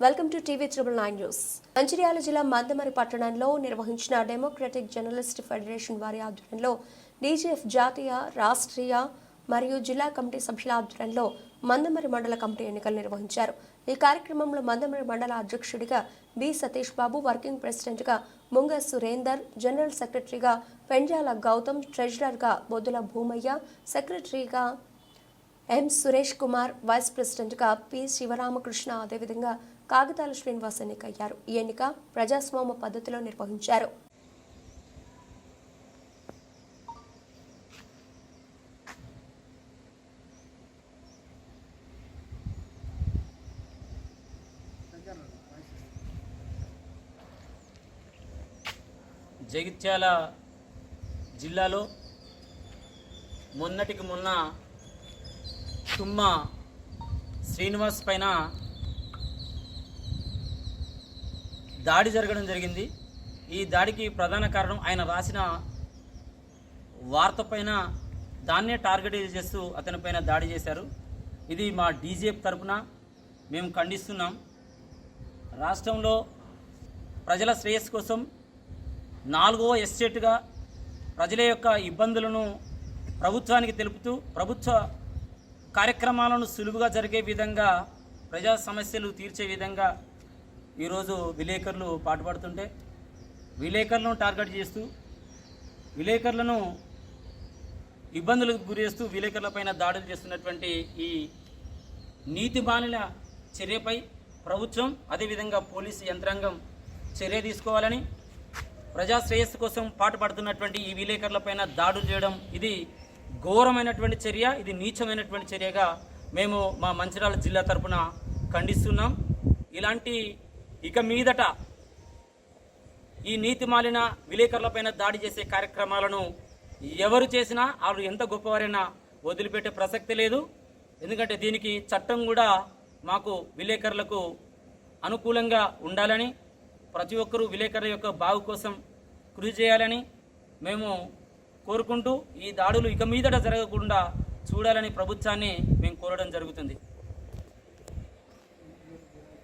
Welcome to TV triple nine news. Mancherial జిల్లా మందమరి పట్టణంలో నిర్వహించిన డెమోక్రటిక్ జర్నలిస్ట్ ఫెడరేషన్ వారి ఆధ్వర్యంలో డీజీఎఫ్ జాతీయ రాష్ట్రీయ మరియు జిల్లా కమిటీ సభ్యుల ఆధ్వర్యంలో మందమరి మండల కమిటీ ఎన్నికలు నిర్వహించారు. ఈ కార్యక్రమంలో మందమరి మండల అధ్యక్షుడిగా బి సతీష్ బాబు వర్కింగ్ ప్రెసిడెంట్గా ముంగ సురేందర్ జనరల్ సెక్రటరీగా పెంజాల గౌతమ్ ట్రెజరర్గా బొద్దుల భూమయ్య సెక్రటరీగా ఎం సురేష్ కుమార్ వైస్ ప్రెసిడెంట్గా పి శివరామకృష్ణ అదేవిధంగా కాగితాల శ్రీనివాస్ ఎన్నికయ్యారు. ఈ ఎన్నిక ప్రజాస్వామ్య పద్ధతిలో నిర్వహించారు. జగిత్యాల జిల్లాలో మొన్నటికి మొన్న తుమ్మ శ్రీనివాస్ పైన దాడి జరగడం జరిగింది. ఈ దాడికి ప్రధాన కారణం ఆయన రాసిన వార్త పైన దాన్నే టార్గెట్ చేస్తూ అతనిపైన దాడి చేశారు. ఇది మా డీజేఎఫ్ తరపున మేము ఖండిస్తున్నాం. రాష్ట్రంలో ప్రజల శ్రేయస్సు కోసం నాలుగవ ఎస్టేట్గా ప్రజల యొక్క ఇబ్బందులను ప్రభుత్వానికి తెలుపుతూ ప్రభుత్వ కార్యక్రమాలను సులువుగా జరిగే విధంగా ప్రజా సమస్యలు తీర్చే విధంగా ఈరోజు విలేకరులు పాటుపడుతుంటే విలేకరులను టార్గెట్ చేస్తూ విలేకరులను ఇబ్బందులకు గురి చేస్తూ విలేకరులపైన దాడులు చేస్తున్నటువంటి ఈ నీతి బాణుల చర్యపై ప్రభుత్వం అదేవిధంగా పోలీసు యంత్రాంగం చర్య తీసుకోవాలని ప్రజా శ్రేయస్సు కోసం పాటుపడుతున్నటువంటి ఈ విలేకరులపైన దాడులు చేయడం ఇది ఘోరమైనటువంటి చర్య ఇది నీచమైనటువంటి చర్యగా మేము మా మంచిర్యాల జిల్లా తరపున ఖండిస్తున్నాం. ఇలాంటి ఇక మీదట ఈ నీతి మాలిన విలేకరులపైన దాడి చేసే కార్యక్రమాలను ఎవరు చేసినా వాళ్ళు ఎంత గొప్పవారైనా వదిలిపెట్టే ప్రసక్తి లేదు. ఎందుకంటే దీనికి చట్టం కూడా మాకు విలేకరులకు అనుకూలంగా ఉండాలని ప్రతి ఒక్కరూ విలేకరుల యొక్క బాగు కోసం కృషి చేయాలని మేము కోరుకుంటూ ఈ దాడులు ఇక మీదట జరగకుండా చూడాలని ప్రభుత్వాన్ని మేము కోరడం జరుగుతుంది.